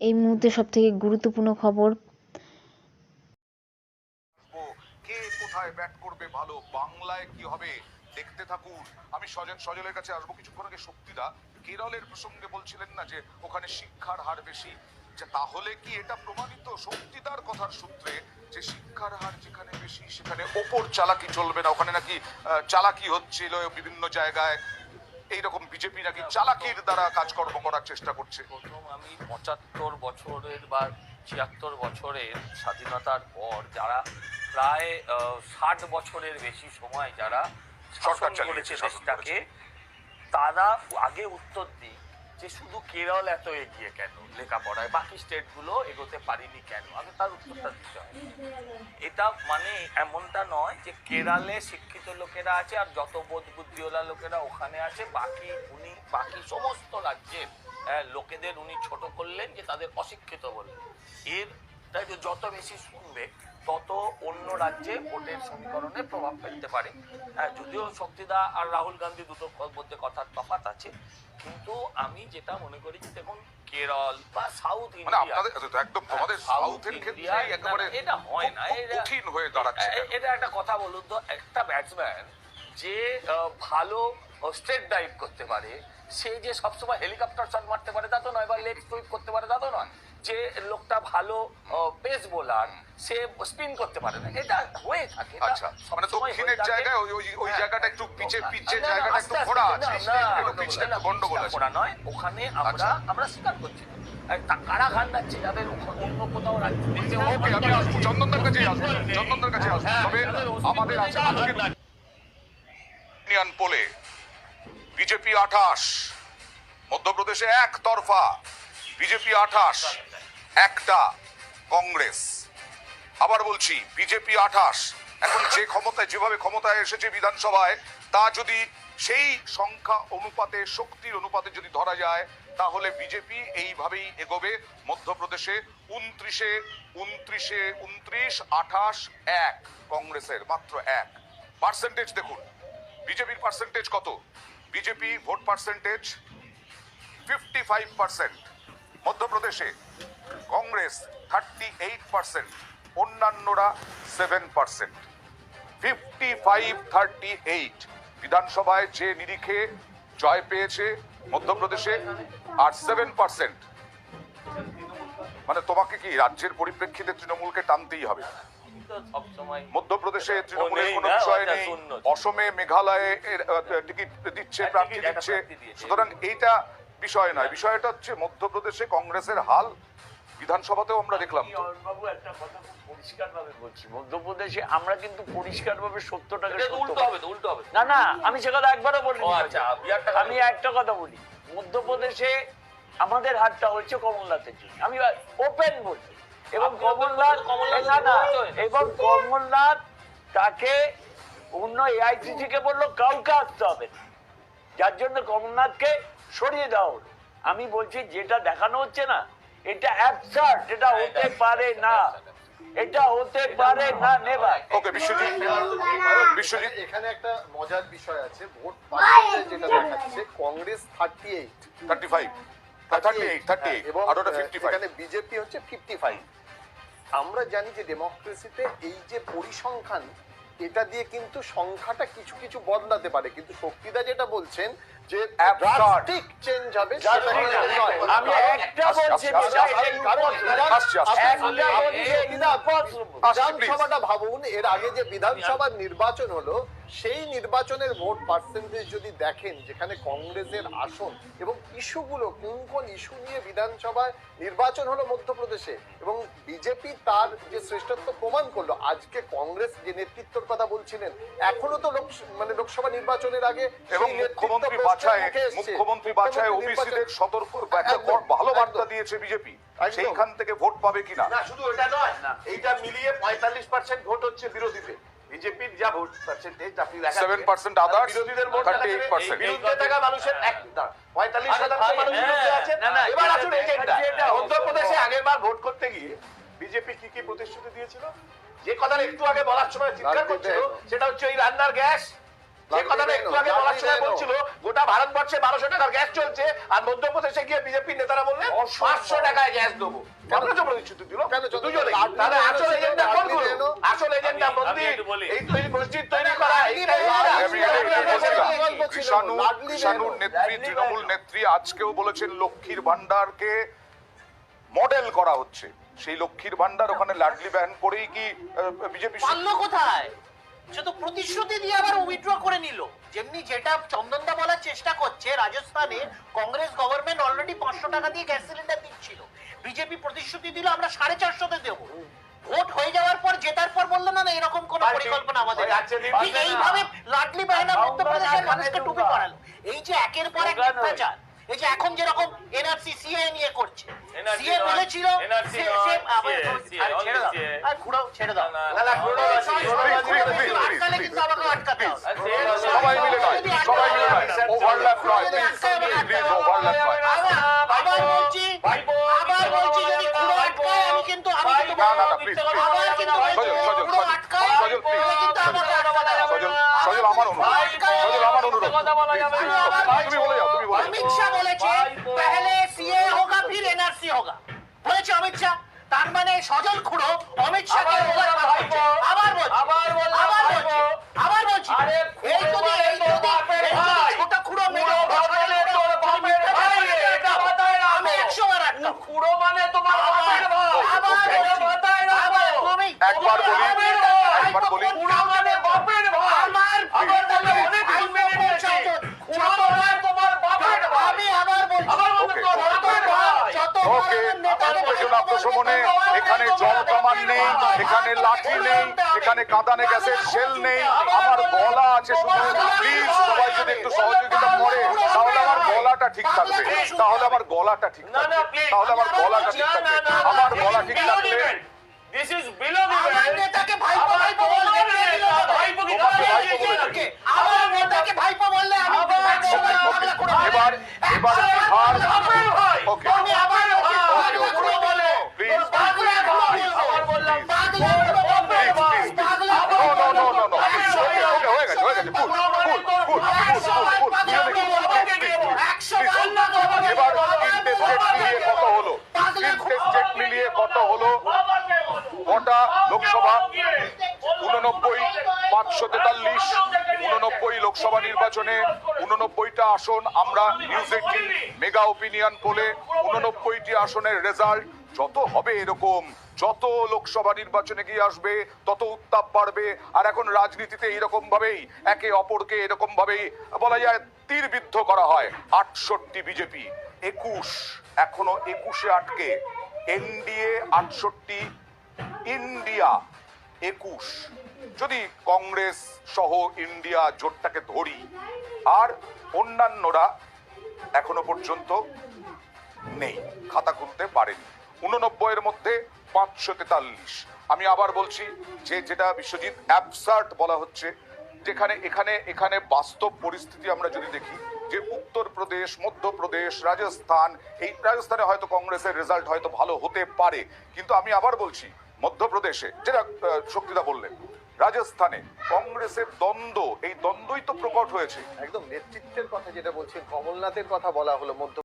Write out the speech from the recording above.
এই মুহূর্তে সবথেকে গুরুত্বপূর্ণ খবর। কে কোথায় ব্যাট করবে ভালো? বাংলায় কি হবে? দেখতে থাকুন। আমি সজল, সজলের কাছে আসব কিছুক্ষণ আগে। শক্তিদা কেরলের প্রসঙ্গে বলছিলেন না যে ওখানে শিক্ষার হার বেশি? যে, তাহলে কি এটা প্রমাণিত? শক্তিদার কথার সূত্রে যে শিক্ষার হার যেখানে বেশি, সেখানে ওপর চালাকি চলবে না। ওখানে নাকি চালাকি হচ্ছিল বিভিন্ন জায়গায়। এইরকম বিজেপি নাকি চালাকির দ্বারা কাজকর্ম করার চেষ্টা করছে। প্রথম আমি পঁচাত্তর বছরের বা ছিয়াত্তর বছরের স্বাধীনতার পর যারা প্রায় ষাট বছরের বেশি সময় যারা সরকার চালিয়েছে, দেশটাকে তারা আগে উত্তর দিই যে শুধু কেরল এত এগিয়ে কেন লেখাপড়ায়? বাকি স্টেটগুলো এগোতে পারিনি কেন? আগে তার উত্তরটা দিতে হয় এটা মানে এমনটা নয় যে কেরালে শিক্ষিত লোকেরা আছে আর যত বোধ বুদ্ধিওয়ালা লোকেরা ওখানে আছে বাকি উনি বাকি সমস্ত রাজ্যের আহ, লোকেদের উনি ছোট করলেন যে তাদের অশিক্ষিত বললেন। এর যত বেশি শুনবে তত অন্য রাজ্যে ভোটের সমীকরণে প্রভাব ফেলতে পারে। হ্যাঁ, যদিও শক্তিদা আর রাহুল গান্ধী দুটো মধ্যে কথার তফাৎ আছে কিন্তু আমি যেটা মনে করি যে দেখুন কেরল বা সাউথ মানে ইন্ডিয়া আপনাদের একদম তোমাদের সাউথের ক্ষেত্রে একেবারে এটা হয় না কঠিন হয়ে দাঁড়াচ্ছে এটা একটা কথা বলুন তো একটা ব্যাটসম্যান যে ভালো স্ট্রেট ডাইভ করতে পারে সে যে সবসময় হেলিকপ্টার শট মারতে পারে তা তো নয় বা লেগ সুইপ করতে পারে তা তো নয়। যে লোকটা ভালো পেস বোলার সে স্পিন করতে পারে না। এটা হয়ে থাকে আচ্ছা মানে দক্ষিণের জায়গায় ওই ওই হ্যাঁ। জায়গাটা একটু পিচে পিচে জায়গাটা একটু না, আছে একটু পিচটা একটু গন্ডগোল আছে। নয় ওখানে আমরা আচ্ছা। আমরা স্বীকার করছি। কারা ঘান যাচ্ছে যাদের অন্য কোথাও রাজ্য দিচ্ছে ওকে আমি আসব চন্দনদার কাছে আসব চন্দনদার কাছে আসব হ্যাঁ, তবে আমাদের আছে আজকে ইউনিয়ন পোলে। বিজেপি আঠাশ মধ্যপ্রদেশে এক তরফা বিজেপি আঠাশ একটা কংগ্রেস। আবার বলছি, বিজেপি আঠাশ। এখন যে ক্ষমতায়, যেভাবে ক্ষমতায় এসেছে বিধানসভায়, তা যদি সেই সংখ্যা অনুপাতে, শক্তির অনুপাতে যদি ধরা যায়, তাহলে বিজেপি এইভাবেই এগোবে। মধ্যপ্রদেশে উনত্রিশে উনত্রিশে, উনত্রিশ, আঠাশ, এক। কংগ্রেসের মাত্র এক। পার্সেন্টেজ দেখুন। বিজেপির পার্সেন্টেজ কত? BJP vote percentage fifty five percent. মধ্যপ্রদেশে কংগ্রেস থার্টি এইট পার্সেন্ট অন্যান্যরা seven percent fifty five thirty eight বিধানসভায় যে নিরিখে জয় পেয়েছে মধ্যপ্রদেশে আর সেভেন পার্সেন্ট মানে তোমাকে কি রাজ্যের পরিপ্রেক্ষিতে তৃণমূলকে টানতেই হবে? মধ্যপ্রদেশে তৃণমূলের কোনো বিষয় নেই। অসমে মেঘালয়ে টিকিট দিচ্ছে হ্যাঁ, প্রার্থী দিচ্ছে। সুতরাং এইটা বিষয় নয়। বিষয়টা হচ্ছে মধ্যপ্রদেশে কংগ্রেসের হাল। বিধানসভাতেও আমরা দেখলাম। আমি একটা কথা খুব পরিষ্কারভাবে বলছি। মধ্যপ্রদেশে আমরা কিন্তু পরিষ্কারভাবে সত্যটাকে এটা তো সত্য উল্টো হবে উল্টো হবে। না না আমি সে কথা একবারও বলি ও আচ্ছা বিহারটা আমি একটা কথা বলি। মধ্যপ্রদেশে আমাদের হাতটা হচ্ছে কমলনাথের জন্য। আমি ওপেন বলি এবং কমলনাথ কমলনাথ না না এবং কমলনাথ তাকে অন্য এআইসিসি কে বলল কাউকে আসতে হবে না। যার জন্য কমলনাথকে সরিয়ে দেওয়া হলো আমি বলছি যেটা দেখানো হচ্ছে না এটা অ্যাবসার্ড এটা হতে পারে না। এটা হতে পারে না ওকে বিশ্বজিৎ। বিশ্বজিৎ। এখানে একটা মজার বিষয় আছে। ভোট পার্সেন্টেজ যেটা দেখাচ্ছে Congress thirty eight thirty five thirty eight thirty eight এবং আর ওটা ফিফটি ফাইভ এখানে বিজেপি হচ্ছে ফিফটি ফাইভ আমরা জানি যে ডেমোক্রেসিতে এই যে পরিসংখ্যান এটা দিয়ে কিন্তু সংখ্যাটা কিছু কিছু বদলাতে পারে। কিন্তু শক্তিদা যেটা বলছেন যে ড্রাস্টিক চেঞ্জ হবে। আমি একটা বলছি। বিধানসভাটা ভাবুন এর আগে যে বিধানসভার নির্বাচন হলো সেই নির্বাচনের ভোট পার্সেন্টেজ যদি দেখেন যেখানে কংগ্রেসের আসন এবং ইস্যুগুলো কোন কোন ইস্যু নিয়ে বিধানসভায় নির্বাচন হলো মধ্যপ্রদেশে এবং বিজেপি তার যে শ্রেষ্ঠত্ব প্রমাণ করল আজকে কংগ্রেস যে নেতৃত্বের কথা বলছিলেন এখনও তো লোক মানে লোকসভা নির্বাচনের আগে এবং মুখ্যমন্ত্রী বাছায় মুখ্যমন্ত্রী বাছায় ওবিসিদের সতর্ক একটা ভালো বার্তা দিয়েছে বিজেপি। সেইখান থেকে ভোট পাবে কিনা? না শুধু এটা নয় এইটা মিলিয়ে পঁয়তাল্লিশ পার্সেন্ট ভোট হচ্ছে বিরোধীদের। বিজেপির যা ভোট পার্সেন্টেজ আপনি দেখাচ্ছেন, 7% আর বিরোধীদের ভোট 38% বিরুদ্ধে থাকা মানুষের এক পঁয়তাল্লিশ শতাংশ মানুষ হ্যাঁ, বিরুদ্ধে আছে না, না, এবার আসুন এজেন্ডা যেটা আগের বার ভোট করতে গিয়ে বিজেপি কি কি প্রতিশ্রুতি দিয়েছিল? যে কথাটা একটু আগে বলার সময় চিৎকার করছিল সেটা হচ্ছে এই রান্নার গ্যাস। যে কথাটা একটু আগে বলার সময় বলছিল গোটা ভারতবর্ষে বারোশো টাকার গ্যাস চলছে আর মধ্যপ্রদেশে গিয়ে বিজেপি নেতারা বললেন পাঁচশো টাকায় গ্যাস দেবো। তৃণমূল নেত্রী আজকেও বলেছেন লক্ষ্মীর ভান্ডারকে মডেল করা হচ্ছে। সেই লক্ষ্মীর ভান্ডার ওখানে লাডলি ব্যান করেই কি বিজেপি কোথায়? সে তো প্রতিশ্রুতি দিয়ে আবার উইথড্র করে নিল। যেমনি যেটা চন্দনদা বলার চেষ্টা করছে রাজস্থানে কংগ্রেস গভর্নমেন্ট অলরেডি পাঁচশো টাকা দিয়ে গ্যাস সিলিন্ডার দিচ্ছিল। বিজেপি প্রতিশ্রুতি দিল আমরা সাড়ে চারশোতে দেবো। ভোট হয়ে যাওয়ার পর জেতার পর বলল না না এরকম কোন পরিকল্পনা আমাদের না। এইভাবে লাডলি বাহিনা মধ্যপ্রদেশের মানুষকে টুপি পড়ালো। এই যে একের পর এক মিথ্যাচার এই যে এখন যেরকম এনআরসি সিএ নিয়ে করছে। সিএ বলেছিল ছেড়ে দাও। ছেড়ে দাও। অমিত শাহ বলেছে পহলে সিএ হোগা ফির এনআরসি হোগা বলেছে অমিত শাহ তার মানে সজল খুঁড়ো অমিত শাহকে আবার বলছে আবার বলছে। আবার বলছে আবার বলছি এই যদি এই ভাই। ছোট খুঁড়ো এটা আমি একশো বার আটকাবো। খুঁড়ো মানে তোমার বাপের ভাই। আবার একবার বলি, একবার বলি। খুঁড়ো মানে উত্তেজনা প্রশমনে এখানে জল কামান নেই এখানে লাঠি নেই এখানে কাঁদানে গ্যাসের শেল নেই আমার গলা আছে শুধু। প্লিজ সবাই যদি একটু সহযোগিতা করে তাহলে আমার গলাটা ঠিক থাকবে। তাহলে আমার গলাটা ঠিক থাকবে। তাহলে আমার গলাটা ঠিক থাকবে। আমার গলা ঠিক থাকবে. নেতাকে ভাইপো আবার ভাইপো তোমার বললে কে দিল নেতা না? ভাইপোকে তোমাকে গালি ভাইপো দিয়েছে বলে নাকি? আমার নেতাকে ভাইপো বললে আমি আবার একশো বার ওকে, বাংলা করে ওকে। এবার এবার বিহার বাপের ভাই। ওকে আমি আবার বলছি, ওকে, বাংলা ওকে। করে বলে। প্লিজ বাংলা করে প্লিজ বলব। আবার বললাম, বাংলা করে বলব। প্লিজ প্লিজ বাংলা নো করে নো নো নো নো বলব। ওকে ওকে হয়ে গেছে হয়ে গেছে ফুল ফুল ফুল ফুল একশো বার ফুল বাংলা করে বলব। একশো বার বাংলা করে বলব। মিলিয়ে কত হলো কটা লোকসভা উননব্বই পাঁচশো তেতাল্লিশ উননব্বই লোকসভা নির্বাচনে উননব্বইটা আসন আমরা নিউজ মেগা ওপিনিয়ন পোলে উননব্বইটি আসনের রেজাল্ট যত হবে এরকম, যত লোকসভা নির্বাচনে গিয়ে আসবে, তত উত্তাপ বাড়বে। আর এখন রাজনীতিতে এইরকম ভাবেই একে অপরকে এরকম ভাবেই বলা যায়, তীরবিদ্ধ করা হয় আটষট্টি বিজেপি। একুশ, এখনও একুশে আটকে। এনডিএ আটষট্টি, ইন্ডিয়া একুশ। যদি কংগ্রেস সহ ইন্ডিয়া জোটটাকে ধরি, আর অন্যান্যরা এখনও পর্যন্ত নেই, খাতা খুলতে পারেনি। উননব্বই এর মধ্যে পাঁচশো তেতাল্লিশ। আমি আবার বলছি, যে যেটা বিশ্বজিৎ অ্যাবসার্ট বলা হচ্ছে, যেখানে, এখানে এখানে বাস্তব পরিস্থিতি আমরা যদি দেখি, যে উত্তরপ্রদেশ, মধ্যপ্রদেশ, রাজস্থান, এই রাজস্থানে হয়তো কংগ্রেসের রেজাল্ট হয়তো ভালো হতে পারে। কিন্তু আমি আবার বলছি, মধ্যপ্রদেশে, যেটা শক্তিদা বললেন, রাজস্থানে কংগ্রেসের দ্বন্দ্ব, এই দ্বন্দ্বই তো প্রকট হয়েছে। একদম নেতৃত্বের কথা যেটা বলছেন, কমলনাথের কথা বলা হলো, মধ্য